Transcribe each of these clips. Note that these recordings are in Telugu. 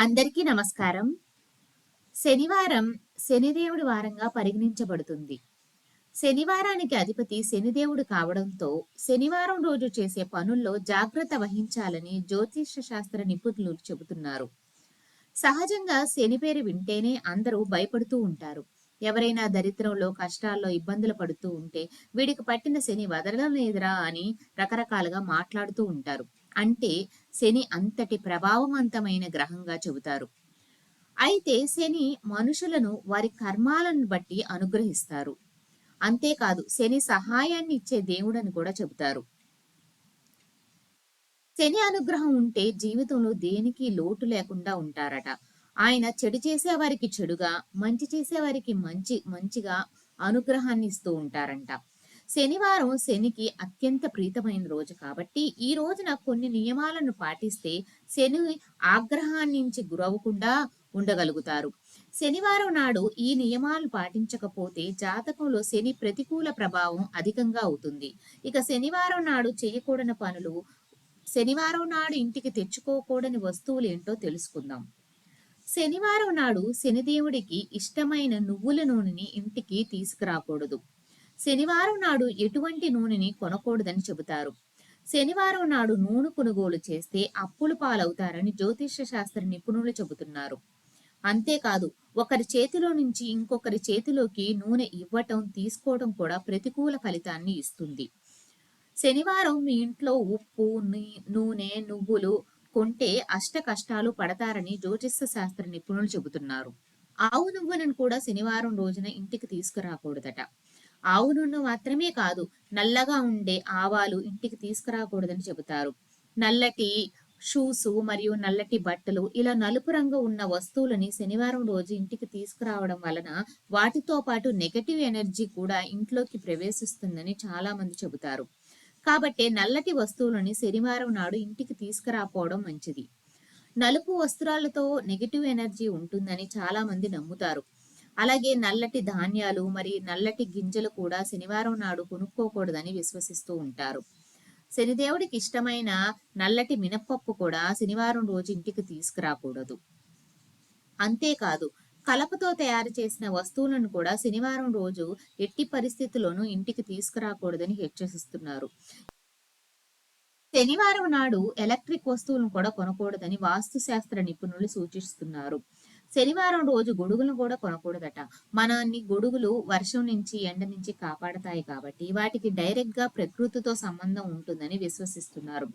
అందరికీ నమస్కారం. శనివారం శనిదేవుడి వారంగా పరిగణించబడుతుంది. శనివారానికి అధిపతి శనిదేవుడు కావడంతో శనివారం రోజు చేసే పనుల్లో జాగ్రత్త వహించాలని జ్యోతిష శాస్త్ర నిపుణులు చెబుతున్నారు. సహజంగా శని పేరు వింటేనే అందరూ భయపడుతూ ఉంటారు. ఎవరైనా దరిద్రంలో కష్టాల్లో ఇబ్బందులు పడుతూ ఉంటే వీడికి పట్టిన శని వదలడం లేదురా అని రకరకాలుగా మాట్లాడుతూ ఉంటారు. అంటే శని అంతటి ప్రభావవంతమైన గ్రహంగా చెబుతారు. అయితే శని మనుషులను వారి కర్మాలను బట్టి అనుగ్రహిస్తారు. అంతేకాదు శని సహాయాన్ని ఇచ్చే దేవుడని కూడా చెబుతారు. శని అనుగ్రహం ఉంటే జీవితంలో దేనికి లోటు లేకుండా ఉంటారట. ఆయన చెడు చేసేవారికి చెడుగా మంచి చేసేవారికి మంచి మంచిగా అనుగ్రహాన్ని ఇస్తూ ఉంటారంట. శనివారం శనికి అత్యంత ప్రీతమైన రోజు కాబట్టి ఈ రోజున కొన్ని నియమాలను పాటిస్తే శని ఆగ్రహాన్నించి గురవకుండా ఉండగలుగుతారు. శనివారం నాడు ఈ నియమాలు పాటించకపోతే జాతకంలో శని ప్రతికూల ప్రభావం అధికంగా అవుతుంది. ఇక శనివారం నాడు చేయకూడని పనులు శనివారం నాడు ఇంటికి తెచ్చుకోకూడని వస్తువులు ఏంటో తెలుసుకుందాం. శనివారం నాడు శనిదేవుడికి ఇష్టమైన నువ్వుల నూనెని ఇంటికి తీసుకురాకూడదు. శనివారం నాడు ఎటువంటి నూనెని కొనకూడదని చెబుతారు. శనివారం నాడు నూనె కొనుగోలు చేస్తే అప్పులు పాలవుతారని జ్యోతిష శాస్త్ర నిపుణులు చెబుతున్నారు. అంతేకాదు ఒకరి చేతిలో నుంచి ఇంకొకరి చేతిలోకి నూనె ఇవ్వటం తీసుకోవడం కూడా ప్రతికూల ఫలితాన్ని ఇస్తుంది. శనివారం మీ ఇంట్లో ఉప్పు నూనె నువ్వులు కొంటే అష్ట కష్టాలు పడతారని జ్యోతిష శాస్త్ర నిపుణులు చెబుతున్నారు. ఆవు నువ్వులను కూడా శనివారం రోజున ఇంటికి తీసుకురాకూడదట. ఆవు నూనె మాత్రమే కాదు నల్లగా ఉండే ఆవాలు ఇంటికి తీసుకురాకూడదని చెబుతారు. నల్లటి షూస్ మరియు నల్లటి బట్టలు ఇలా నలుపు రంగు ఉన్న వస్తువులని శనివారం రోజు ఇంటికి తీసుకురావడం వలన వాటితో పాటు నెగటివ్ ఎనర్జీ కూడా ఇంట్లోకి ప్రవేశిస్తుందని చాలా మంది చెబుతారు. కాబట్టి నల్లటి వస్తువులని శనివారం నాడు ఇంటికి తీసుకురాపోవడం మంచిది. నలుపు వస్త్రాలతో నెగటివ్ ఎనర్జీ ఉంటుందని చాలా మంది నమ్ముతారు. అలాగే నల్లటి ధాన్యాలు మరియు నల్లటి గింజలు కూడా శనివారం నాడు కొనుక్కోకూడదని విశ్వసిస్తూ ఉంటారు. శనిదేవుడికి ఇష్టమైన నల్లటి మినప్పప్పు కూడా శనివారం రోజు ఇంటికి తీసుకురాకూడదు. అంతేకాదు కలపతో తయారు చేసిన వస్తువులను కూడా శనివారం రోజు ఎట్టి పరిస్థితుల్లోనూ ఇంటికి తీసుకురాకూడదని హెచ్చరిస్తున్నారు. శనివారం నాడు ఎలక్ట్రిక్ వస్తువులను కూడా కొనకూడదని వాస్తు శాస్త్ర నిపుణులు సూచిస్తున్నారు. శనివారం రోజు గొడుగులను కూడా కొనకూడదట. మనల్ని గొడుగులు వర్షం నుంచి ఎండ నుంచి కాపాడతాయి కాబట్టి వాటికి డైరెక్ట్గా ప్రకృతితో సంబంధం ఉంటుందని విశ్వసిస్తున్నారు.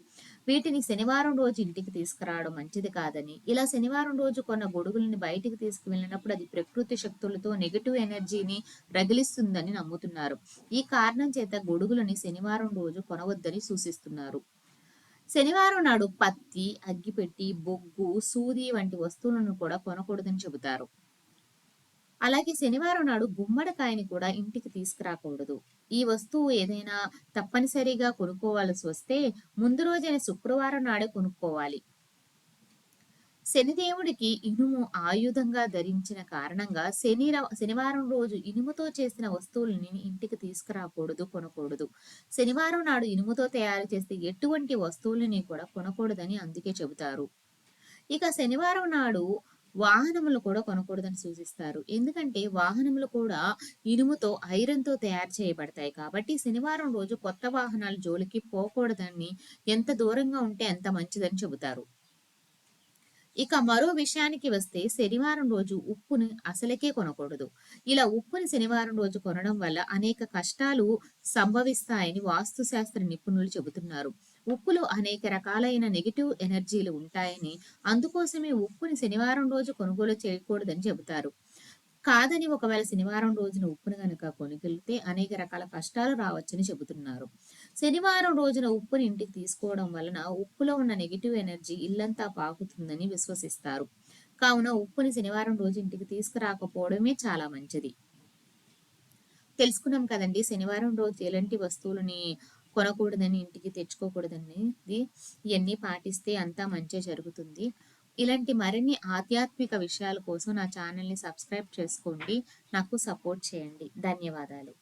వీటిని శనివారం రోజు ఇంటికి తీసుకురావడం మంచిది కాదని ఇలా శనివారం రోజు కొన్న గొడుగులని బయటికి తీసుకువెళ్ళినప్పుడు అది ప్రకృతి శక్తులతో నెగిటివ్ ఎనర్జీని రగిలిస్తుందని నమ్ముతున్నారు. ఈ కారణం చేత గొడుగులని శనివారం రోజు కొనవద్దని సూచిస్తున్నారు. శనివారం నాడు పత్తి అగ్గిపెట్టి బొగ్గు సూది వంటి వస్తువులను కూడా కొనకూడదని చెబుతారు. అలాగే శనివారం నాడు గుమ్మడికాయని కూడా ఇంటికి తీసుకురాకూడదు. ఈ వస్తువు ఏదైనా తప్పనిసరిగా కొనుక్కోవాల్సి వస్తే ముందు రోజైన శుక్రవారం నాడే కొనుక్కోవాలి. శనిదేవుడికి ఇనుము ఆయుధంగా ధరించిన కారణంగా శని శనివారం రోజు ఇనుముతో చేసిన వస్తువులని ఇంటికి తీసుకురాకూడదు కొనకూడదు. శనివారం నాడు ఇనుముతో తయారు చేసే ఎటువంటి వస్తువులని కూడా కొనకూడదని అందుకే చెబుతారు. ఇక శనివారం నాడు వాహనములు కూడా కొనకూడదని సూచిస్తారు. ఎందుకంటే వాహనములు కూడా ఇనుముతో ఐరన్తో తయారు చేయబడతాయి. కాబట్టి శనివారం రోజు కొత్త వాహనాలు జోలికి పోకూడదని ఎంత దూరంగా ఉంటే అంత మంచిదని చెబుతారు. ఇక మరో విషయానికి వస్తే శనివారం రోజు ఉప్పుని అసలకే కొనకూడదు. ఇలా ఉప్పుని శనివారం రోజు కొనడం వల్ల అనేక కష్టాలు సంభవిస్తాయని వాస్తుశాస్త్ర నిపుణులు చెబుతున్నారు. ఉప్పులో అనేక రకాలైన నెగిటివ్ ఎనర్జీలు ఉంటాయని అందుకోసమే ఉప్పుని శనివారం రోజు కొనుగోలు చేయకూడదని చెబుతారు. కాదని ఒకవేళ శనివారం రోజున ఉప్పును గనక కొనుగొలితే అనేక రకాల కష్టాలు రావచ్చని చెబుతున్నారు. శనివారం రోజున ఉప్పుని ఇంటికి తీసుకోవడం వలన ఉప్పులో ఉన్న నెగిటివ్ ఎనర్జీ ఇల్లంతా పాకుతుందని విశ్వసిస్తారు. కావున ఉప్పుని శనివారం రోజు ఇంటికి తీసుకురాకపోవడమే చాలా మంచిది. తెలుసుకున్నాం కదండి శనివారం రోజు ఎలాంటి వస్తువులని కొనకూడదని ఇంటికి తెచ్చుకోకూడదని ఇవన్నీ పాటిస్తే అంతా మంచి జరుగుతుంది. ఇలాంటి మరిన్ని ఆధ్యాత్మిక విషయాల కోసం నా ఛానల్ని సబ్స్క్రైబ్ చేసుకోండి. నాకు సపోర్ట్ చేయండి. ధన్యవాదాలు.